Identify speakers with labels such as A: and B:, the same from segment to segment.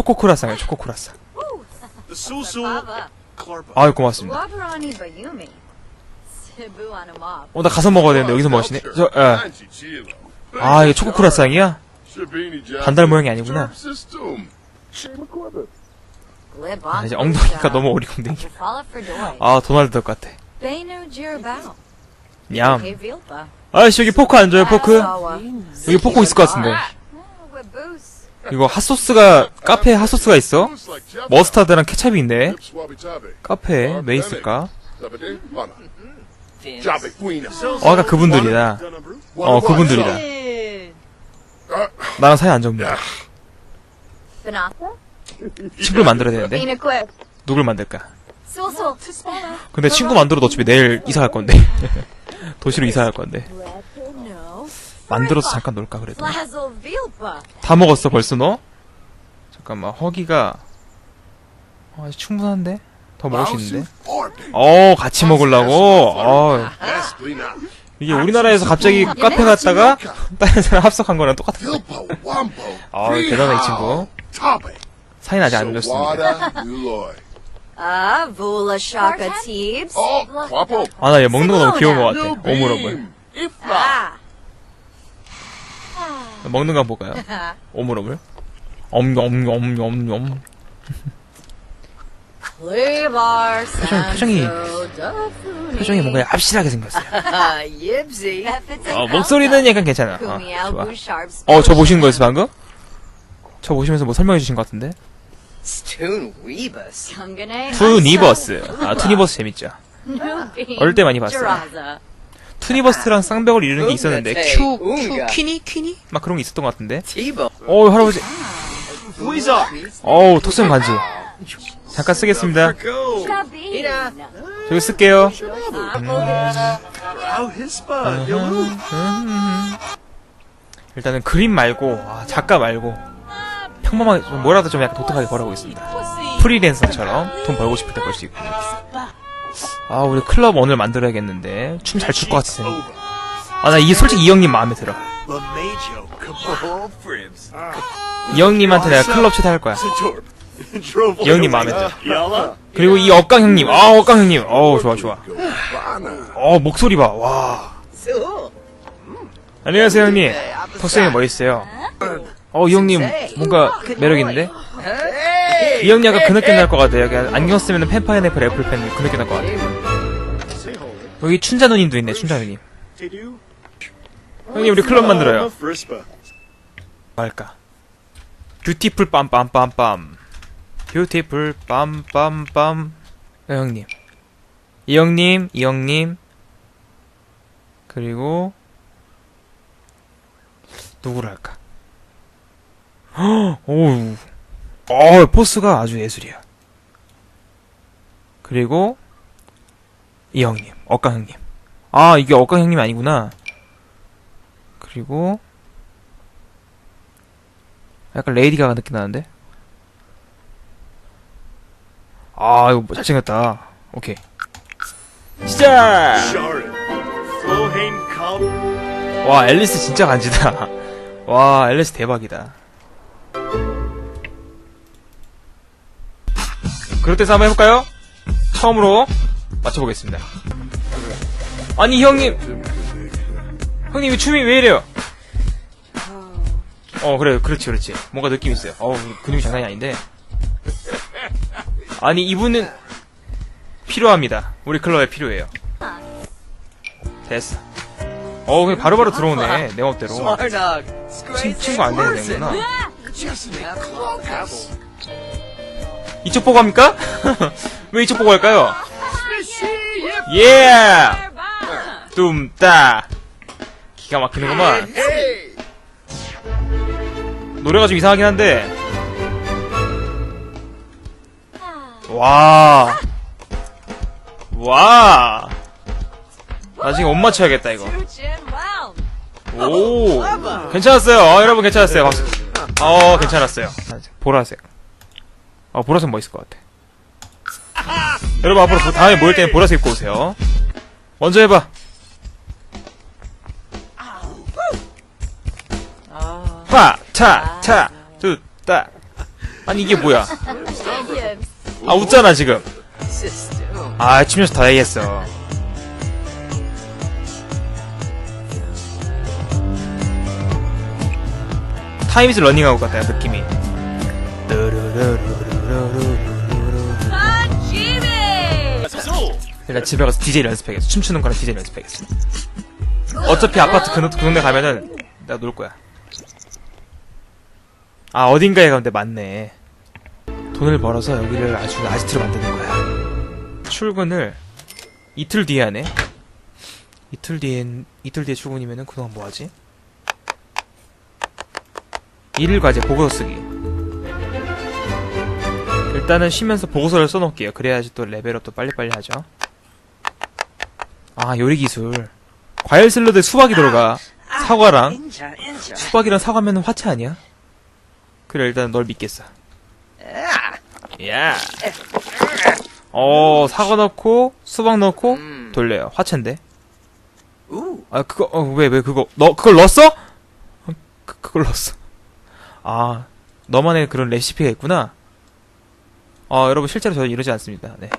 A: 초코 크라상이에요, 초코
B: Clarpa.
A: 아유, 고맙습니다. 어, 나 가서 먹어야 되는데, 여기서 먹으시네? 저, 예. 아, 이거 초코
C: Jack.
A: 반달 모양이 아니구나. 아, 이제 엉덩이가 너무
D: Doy.
A: 아, 도날드 덕 같아.
D: Vilpa.
A: 아저씨, 여기 포크 안 줘요, 포크? 여기 포크 있을 것 같은데. 이거 핫소스가, 카페에 핫소스가 있어? 머스타드랑 케찹이 있네. 카페에 왜 있을까? 어, 아까 그분들이다. 어, 그분들이다. 나랑 사이 안.
D: Benatha.
A: 친구를 만들어야 되는데. 누굴 만들까? 근데 친구 만들어도 어차피 내일 이사 갈 건데. 도시로 이사 갈 건데. 만들어서 잠깐 놀까, 그래도. 다 먹었어, 벌써 너? 잠깐만, 허기가. 아, 충분한데? 더 먹을 수 있는데? 어, 같이 먹으려고? 어. 이게 우리나라에서 갑자기 카페 갔다가 다른 사람 합석한 거랑 똑같아.
C: Hilpo, wampo.
A: 아, 대단해, 이 친구. 사이는 아직 안
D: Teebs.
C: Oh, Quapo.
A: 아, 나 얘 먹는 거 너무 귀여운 것 같아. 오물오물.
D: Ah.
A: 먹는 거 한번 볼까요? 오물오물. 엄엄엄엄엄.
D: Levar
A: 표정이- 표정이 뭔가 얍실하게 생겼어요. 어, 목소리는 약간 괜찮아. 어, 좋아. 어, 저 보시는 거였어, 방금? 저 보시면서 뭐 설명해 주신 것 같은데? 투니버스. 아, 투니버스 재밌죠. 어릴 때 많이 봤어요. 투니버스랑 쌍벽을 이루는 게 있었는데,
E: 네,
A: 큐, 큐. 퀴니, 퀴니? 막 그런 게 있었던 것 같은데? 어우, 할아버지. 어우, 톡슨 반지. 잠깐 쓰겠습니다. 저기 쓸게요. 일단은 그림 말고, 아, 작가 말고, 평범하게, 좀 뭐라도 좀 약간 독특하게 걸어보고 있습니다. 프리랜서처럼 돈 벌고 싶을 때 벌 수 있고. 아, 우리 클럽 오늘 만들어야겠는데. 춤 잘 출 것 같아. 아, 나 이게 솔직히 이 형님 마음에 들어. 이 형님한테 내가 클럽 초대할 거야.
B: Satorp. Drove
A: 이 형님 마음에 들어. 그리고 이 억강 형님, 아, 억강 형님. 어우, 좋아, 좋아. 어, 목소리 봐, 와. 안녕하세요, 형님. 턱수형이 멋있어요. 어, 이 형님, 뭔가 매력있는데? 이 형님 약간 그 느낌 날 것 같아요. 여기 안경 쓰면 펜파인애플 애플펜 그 느낌 날 것 같아요. 여기 춘자 누님도 있네, 춘자 누님. 형님, 우리 클럽 만들어요. 할까? 뷰티풀 빰빰빰빰. 뷰티풀 빰빰빰. 네, 형님. 이 형님, 이 형님. 그리고? 헉, 오우. 어, 포스가 아주 예술이야. 그리고 이 형님, 억강 형님. 아, 이게 억강 형님 아니구나. 그리고 약간 레이디 가가 느낌 나는데? 아, 이거 뭐 잘생겼다. 오케이. 시작! 와, 앨리스 진짜 간지다. 와, 앨리스 대박이다. 그럴 때 한번 해볼까요? 처음으로 맞춰보겠습니다. 아니, 형님! 형님, 이 춤이 왜 이래요? 어, 그래, 그렇지, 그렇지. 뭔가 느낌 있어요. 어, 근육이 장난이 아닌데. 아니, 이분은 필요합니다. 우리 클럽에 필요해요. 됐어. 어, 그냥 바로바로 들어오네. 내 맘대로. 친, 친구 안 되는
C: clubhouse.
A: 이쪽 보고 합니까? 왜 이쪽 보고 할까요? 예! 뚱따. 기가 막히는구만. 노래가 좀 이상하긴 한데. 와. 와. 나중에 옷 맞춰야겠다, 이거. 오. 괜찮았어요. 어, 여러분 괜찮았어요. 박수. 어, 괜찮았어요. 보라색. 어, 보라색 멋있을 것 같아. 여러분 앞으로 보- 다음에 모일 때는 보라색 입고 오세요. 먼저 해봐. 파, 차, 차, 뚜, 따. 아니 이게 뭐야? 아 웃잖아 지금. 아 춤면서 더 얘기했어. 타임즈 러닝아웃 같다 느낌이. 일단 집에 가서 DJ 연습해야겠어. 춤추는 거랑 DJ 연습해야겠어. 어차피 아파트 그, 그 동네 가면은 내가 놀 거야. 아 어딘가에 가는데 맞네. 돈을 벌어서 여기를 아주 아지트로 만드는 거야. 출근을 이틀 뒤에 하네. 이틀 뒤엔 이틀 뒤에 출근이면은 그동안 뭐 하지? 일일 과제 보고서 쓰기. 일단은 쉬면서 보고서를 써놓을게요. 그래야지 또 레벨업도 빨리빨리 하죠. 아 요리 기술. 과일 샐러드에 수박이 들어가. 사과랑
E: Inja, inja.
A: 수박이랑 사과면 화채 아니야? 그래 일단 널 믿겠어. 야. 어 사과 넣고 수박 넣고
E: 음.
A: 돌려요. 화채인데. 아 그거 어, 왜왜 그거 너 그걸 넣었어? 어, 그, 그걸 넣었어. 아 너만의 그런 레시피가 있구나. 아 여러분 실제로 저는 이러지 않습니다. 네.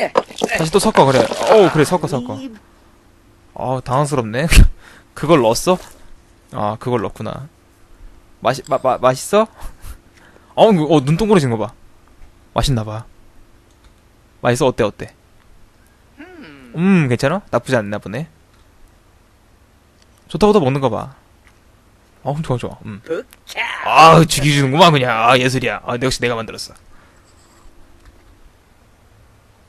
E: 에,
A: 다시 또 섞어 그래. 어 그래 섞어 섞어. 아 당황스럽네. 그걸 넣었어? 아 그걸 넣었구나. 맛이 마, 마, 맛있어? 어, 어 눈 동그래진 거 봐. 맛있나 봐. 맛있어 어때 어때? 음 괜찮아? 나쁘지 않나 보네. 좋다고 더 먹는 거 봐. 어 좋아 좋아. 음. 아 죽이주는구만 그냥. 아 예술이야. 아 역시 내가 만들었어.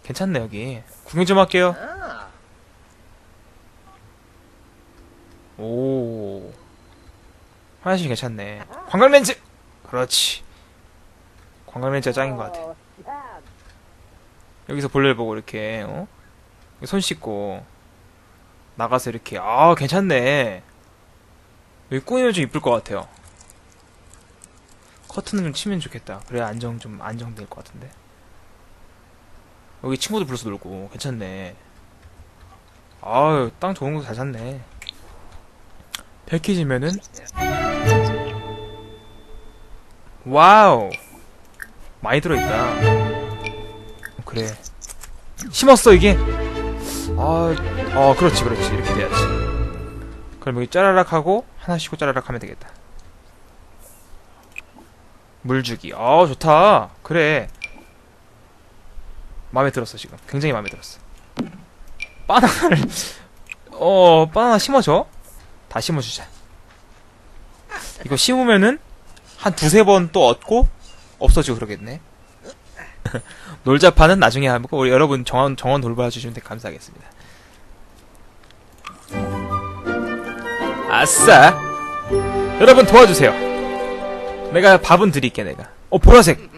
A: 괜찮네 여기. 구경 좀 할게요.
E: Ah.
A: 오. 화장실 괜찮네. 관광렌즈! 그렇지. 관광렌즈가 짱인 것 같아. 여기서 볼일 보고 이렇게, 어? 손 씻고, 나가서 이렇게, 아, 괜찮네. 여기 꾸미면 좀 이쁠 것 같아요. 커튼을 좀 치면 좋겠다. 그래야 안정, 좀 안정될 것 같은데. 여기 친구도 불러서 놀고, 괜찮네. 아유, 땅 좋은 거 잘 샀네. 패키지면은? 와우. 많이 들어있다. 그래. 심었어 이게? 아, 어 그렇지 그렇지. 이렇게 돼야지. 그럼 여기 짜라락 하고 하나 씩고 짜라락 하면 되겠다. 물 주기. 아 좋다. 그래. 마음에 들었어 지금. 굉장히 마음에 들었어. 바나나를 어 바나나 심어줘 다 심어주자. 이거 심으면은 한 두세 번 또 얻고 없어지고 그러겠네. 놀자파는 나중에 하고 우리 여러분 정원 정원 돌봐 주시면 되 감사하겠습니다. 아싸! 여러분 도와주세요. 내가 밥은 드릴게 내가. 어 보라색.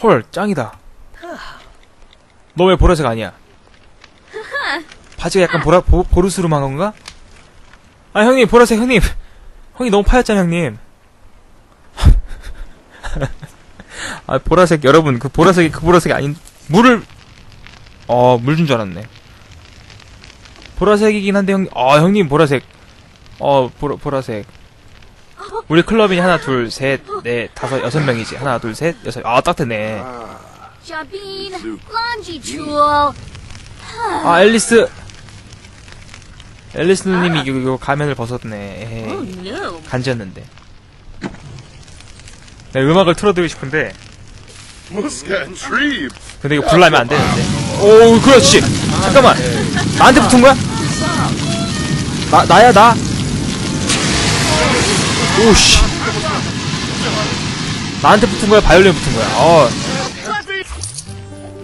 A: 헐 짱이다. 너 왜 보라색 아니야? 바지가 약간 보라 보, 보르스름한 건가? 아 형님 보라색 형님. 형이 너무 파였잖아 형님. 아 보라색 여러분 그 보라색이 그 보라색이 아닌 물을 어 물 준 줄 알았네. 보라색이긴 한데 형님 아 형님 보라색. 어 보라, 보라색. 우리 클럽이 하나 둘 셋 넷 다섯 여섯 명이지. 하나 둘 셋 여섯. 아딱
D: Jabin, laundry tool.
A: 아 앨리스 앨리스 누님이 이거, 이거 가면을 벗었네 에헤이.
D: No.
A: 간지였는데. 내 음악을 틀어드리고 싶은데. 근데 이거 불나면 안 되는데. 오, 그렇지! 잠깐만! 나한테 붙은 거야? 나, 나야, 나? 오씨. 나한테 붙은 거야? 바이올린 붙은 거야? 어.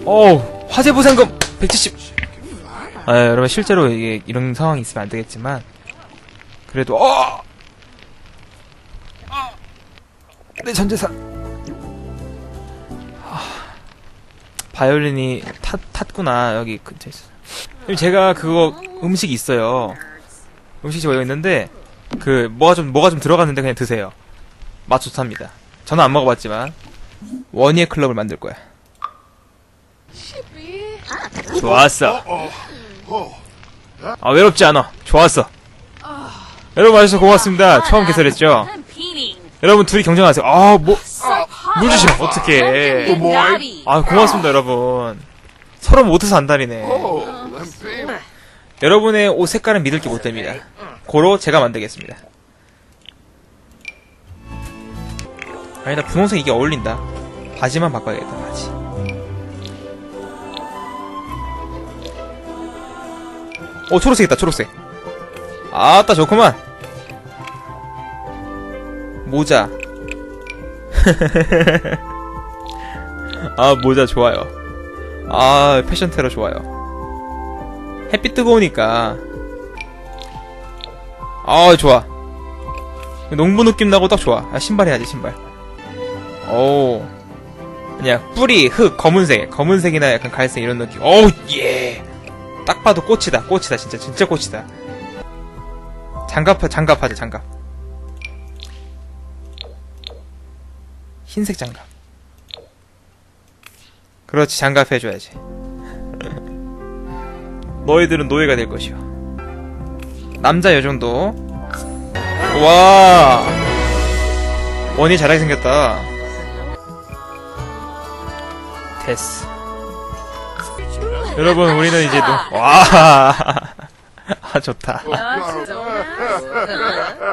A: 어, 화재 보상금 170. 아, 여러분, 실제로 이게, 이런 상황이 있으면 안 되겠지만, 그래도, 어! 내 전재산. 아, 바이올린이 탔, 탔구나. 여기 근처에 있어. 제가 그거 음식이 있어요. 음식이 저기 있는데, 그, 뭐가 좀, 뭐가 좀 들어갔는데 그냥 드세요. 맛 좋답니다. 저는 안 먹어봤지만, 원희의 클럽을 만들 거야. 좋았어. 아, 외롭지 않아. 좋았어. 여러분 와주셔서 고맙습니다. 처음 개설했죠. 여러분 둘이 경쟁하세요. 아, 뭐,
D: So hot.
A: 물 주시면 어떡해. 아, 고맙습니다, 여러분. 서로 못해서.
C: Oh, Limpy.
A: 여러분의 옷 색깔은 믿을 게 못 됩니다. 고로 제가 만들겠습니다. 아니, 나 분홍색 이게 어울린다. 바지만 바꿔야겠다, 바지. 오, 초록색 있다, 초록색. 아따, 좋구만. 모자. 아, 모자 좋아요. 아, 패션 테러 좋아요. 햇빛 뜨거우니까. 아, 좋아. 농부 느낌 나고 딱 좋아. 아, 신발 해야지, 신발. 오. 그냥 뿌리, 흙, 검은색. 검은색이나 약간 갈색 이런 느낌. 어우, 예. 딱 봐도 꽃이다, 꽃이다, 진짜, 진짜 꽃이다. 장갑, 장갑 하자, 장갑. 흰색 장갑. 그렇지, 장갑 해줘야지. 너희들은 노예가 될 것이오. 남자 여정도. 와. 원이 잘하게 생겼다. 됐어. 여러분, 우리는 이제 노, 와. 아, 좋다.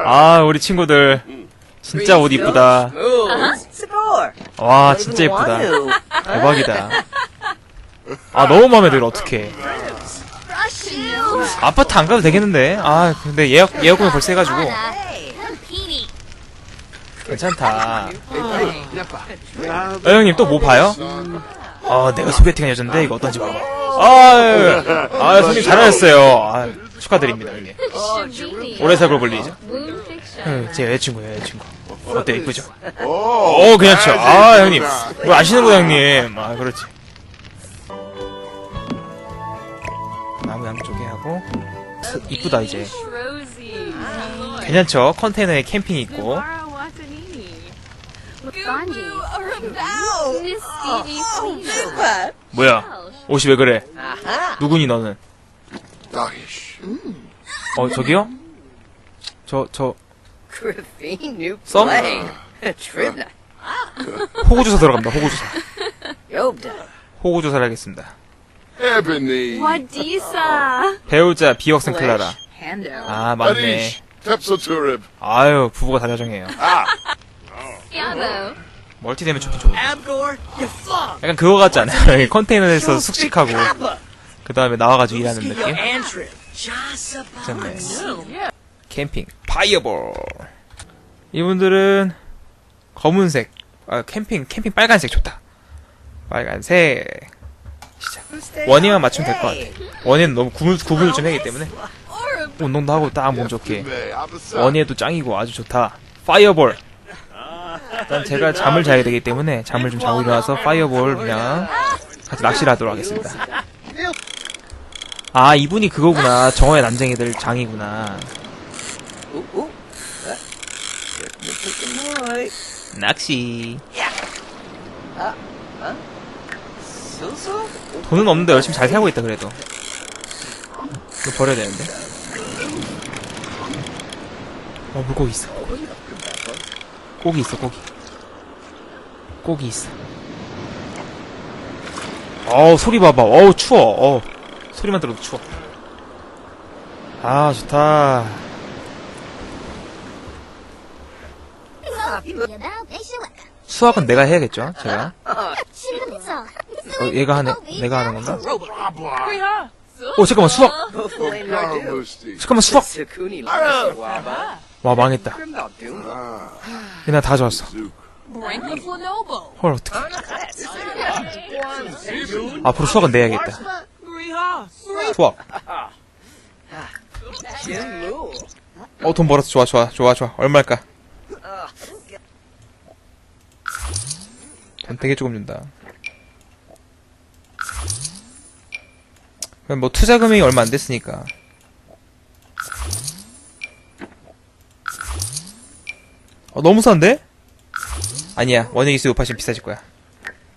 A: 아, 우리 친구들. 진짜 옷 이쁘다. 와, 진짜 이쁘다. 대박이다. 아, 너무 마음에 들어, 어떡해. 아파트 안 가도 되겠는데? 아, 근데 예약, 예약금이 벌써 해가지고. 괜찮다. 어, 형님 또 뭐 봐요? 아, 내가 소개팅한 여잔데 이거 어떤지 봐봐. 아유, 아, 손님 잘하셨어요. 아, 축하드립니다, 형님. 오래 살고 불리죠? 응, 제 여자친구예요, 여자친구. 어때, 이쁘죠? 오, 괜찮죠. 아, 형님. 뭐 아시는구나, 형님. 아, 그렇지. 나무 양쪽에 하고. 이쁘다, 이제. 괜찮죠? 컨테이너에 캠핑 있고. 뭐야? 옷이 왜 그래? 누구니, 너는? 어, 저기요? 저, 저.
E: Tribna.
A: 호구조사 들어갑니다, 호구조사. 호구조사를 하겠습니다. 배우자, 비학생 클라라. 아, 맞네. 아유, 부부가 다 자정해요. 멀티 되면 좋긴 좋은데. 약간 그거 같지 않아요? 컨테이너에서 숙식하고, 그 다음에 나와가지고 일하는 느낌? 괜찮네. 캠핑. 파이어볼. 이분들은 검은색. 아, 캠핑, 캠핑 빨간색 좋다. 빨간색. 시작. 원이만 맞추면 될 것 같아. 원이는 너무 구분, 구분을 좀 해야기 때문에. 운동도 하고 딱 몸 좋게.
C: Abasa.
A: 원이에도 짱이고 아주 좋다. 파이어볼. 일단 제가 잠을 자야 되기 때문에 잠을 좀 자고 일어나서 파이어볼 그냥 같이 낚시를 하도록 하겠습니다. 아 이분이 그거구나. 정화의 난쟁이들 장이구나. 낚시. 돈은 없는데 열심히 잘 살고 있다 그래도. 이거 버려야 되는데. 어 물고기 있어. 고기 있어 고기. 고기 있어. 어우 소리 봐봐. 어우 추워. 어 소리만 들어도 추워. 아 좋다. 수학은 내가 해야겠죠. 제가. 어, 얘가 하네. 내가 하는 건가? 오 잠깐만 수학. 잠깐만 수학. 와 망했다. 얘나 다 좋았어. 헐 어떡해. 앞으로 수학은 내야겠다. 수학. 어 돈 벌었어. 좋아 좋아 좋아 좋아. 얼마일까? 돈 되게 조금 준다. 그럼 뭐 투자 금액이 얼마 안 됐으니까. 어 너무 싼데? 아니야 원액이 수급하시면 비싸질 거야.